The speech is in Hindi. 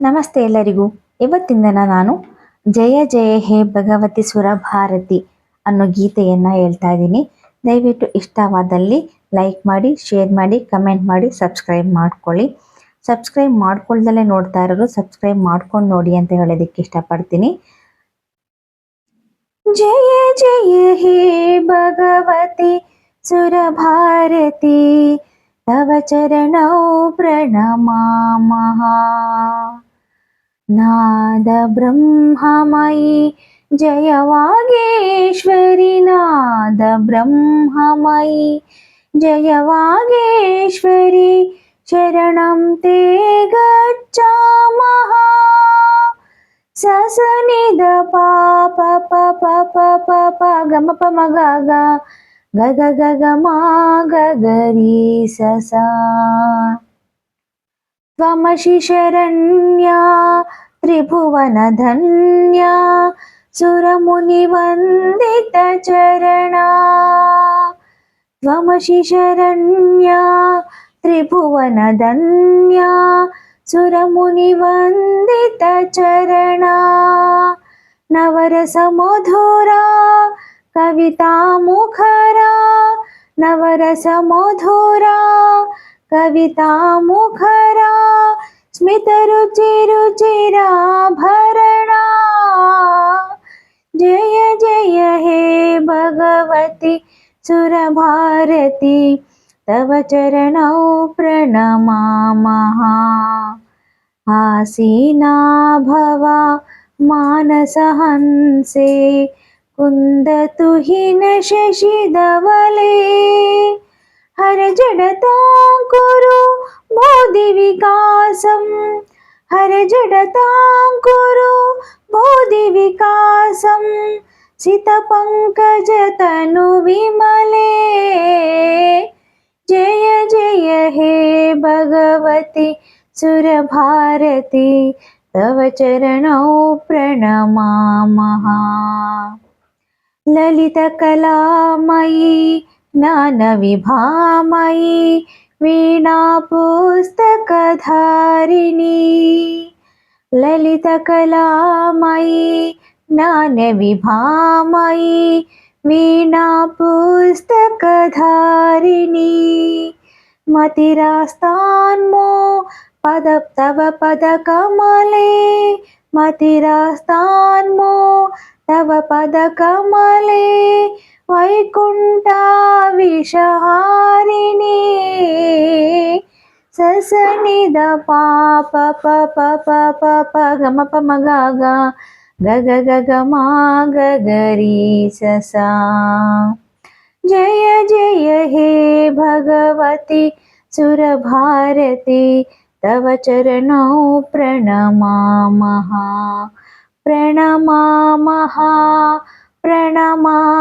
ನಮಸ್ತೆ ಎಲ್ಲರಿಗೂ. ಇವತ್ತಿಂದ ನಾನು ಜಯ ಜಯ ಹೇ ಭಗವತಿ ಸುರ ಭಾರತಿ ಅನ್ನೋ ಗೀತೆಯನ್ನು ಹೇಳ್ತಾ ಇದ್ದೀನಿ. ದಯವಿಟ್ಟು ಇಷ್ಟವಾದಲ್ಲಿ ಲೈಕ್ ಮಾಡಿ, ಶೇರ್ ಮಾಡಿ, ಕಮೆಂಟ್ ಮಾಡಿ, ಸಬ್ಸ್ಕ್ರೈಬ್ ಮಾಡ್ಕೊಳ್ಳಿ. ಸಬ್ಸ್ಕ್ರೈಬ್ ಮಾಡ್ಕೊಳ್ದಲ್ಲೇ ನೋಡ್ತಾ ಇರೋರು ಸಬ್ಸ್ಕ್ರೈಬ್ ಮಾಡ್ಕೊಂಡು ನೋಡಿ ಅಂತ ಹೇಳೋದಕ್ಕೆ ಇಷ್ಟಪಡ್ತೀನಿ. ಜಯ ಜಯ ಹೇ ಭಗವತಿ ಸುರ ಭಾರತಿ ತವ ಚರಣೌ ಪ್ರಣಮಾಮಃ. नादब्रह्ममयि जय वागेश्वरि नादब्रह्ममयि जय वागेश्वरि शरणं ते गच्छामः। सस निध प गम प म ग ग ग ग ग मा गगरी ससा त्वमशिशरण्या त्रिभुवनधन्या सुरमुनिवन्दितचरणा त्वमशिशरण्या त्रिभुवनधन्या सुरमुनिवन्दितचरणा नवरसमधुरा कवितामुखरा नवरसमधुरा कविता मुखरा स्मितरुचिरुचिराभरणा जय जय हे भगवति सुरभारती, तव चरणौ प्रणमामः आसीना भवा न शशिधवले हर जडता कुरु मोदि विकासम। हर जडता कुरु मोदि विकासं तनु विमले। जय जय हे भगवती सुरभारती तव चरणौ प्रणमामः ललितकलामयी ज्ञानविभामयी वीणापुस्तकधारिणी ललितकलामयी ज्ञानविभामयी वीणापुस्तकधारिणी मतिरास्तान्मो पद तव पदकमले मतिरास्तान्मो तव पदकमले वैकुण्ठा विषहारिणी ससनिद पाप, प प प प प, ग, म, प, म, ग ग ग ग ग म, ग ग, रि सा। जय जय, हे भगवति, सुरभारती तव चरणौ प्रणमामः प्रणमामः प्रणमामः